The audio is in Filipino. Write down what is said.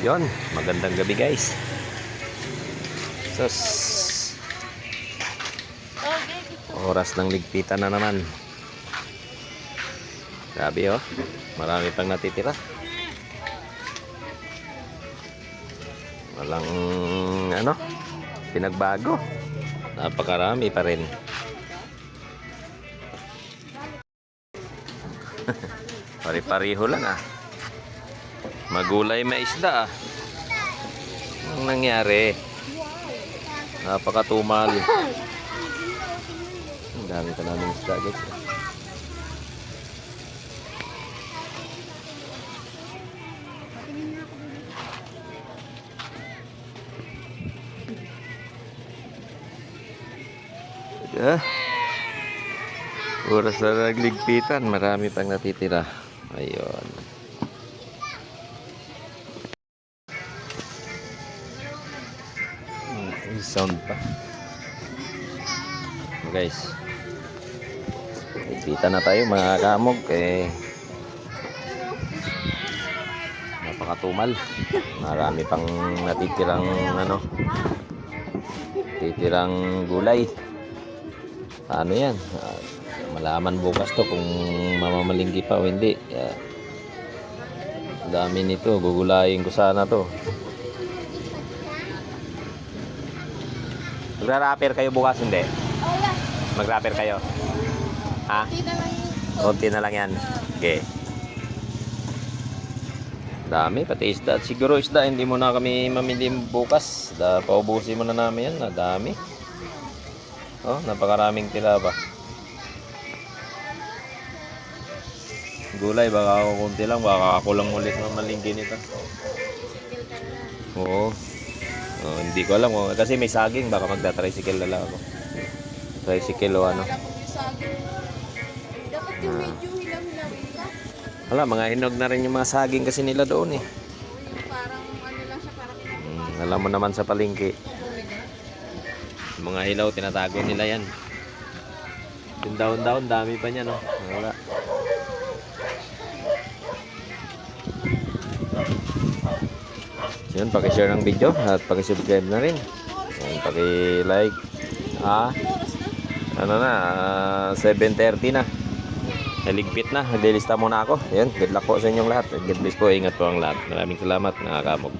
Yon, magandang gabi guys. Sus, oras ng ligpitan na naman. Grabe oh, marami pang natitira. Walang ano, pinagbago. Napakarami pa rin. Pari-pariho lang ah. Magulay may isda ah. Anong nangyari? Napakatumal. Ang dami pa namin isda guys. Ah. Oras na nagligpitan, marami pang natitira. Ayun. Sound pa. Guys. Ligpitan na tayo mga kamog eh napakatumal. Marami pang natitirang ano titirang gulay. Ano yan? Ah, malaman bukas to kung mamamalinggi pa o hindi. Yeah. Dami nito. Gugulayin ko sana to. Magra-rapper kayo bukas hindi? Mag-rapper kayo? Ha? Konti na lang yan. Okay. Dami, pati isda. Siguro isda, hindi mo na kami mamili bukas. Da, paubusin mo na namin yan. Dami. Oh, napakaraming tira ba? Gulay, baka ako kunti lang. Baka ako lang ulit ng malinggi nito. Oo. Oh, hindi ko alam. oh. Kasi may saging. Baka magta-tricycle na lang ako. Tricycle o ano. Dapat yung medyo hilaw-hilawin ka. Wala, mga hinog na rin yung mga saging kasi nila doon eh. Parang ano lang siya, parang Hmm, alam mo naman sa palengke. Mga hilaw, tinatago nila yan. Yung daon-daon, dami pa niya, no? Wala. Yun, pakishare ng video at pakisubscribe na rin. Yan, paki-like. Ah, ano na, ah, 7.30 na. Naligpit na, naglilista muna ako. Yan, good luck po sa inyong lahat. God bless po, ingat po ang lahat. Maraming salamat, mga kamog.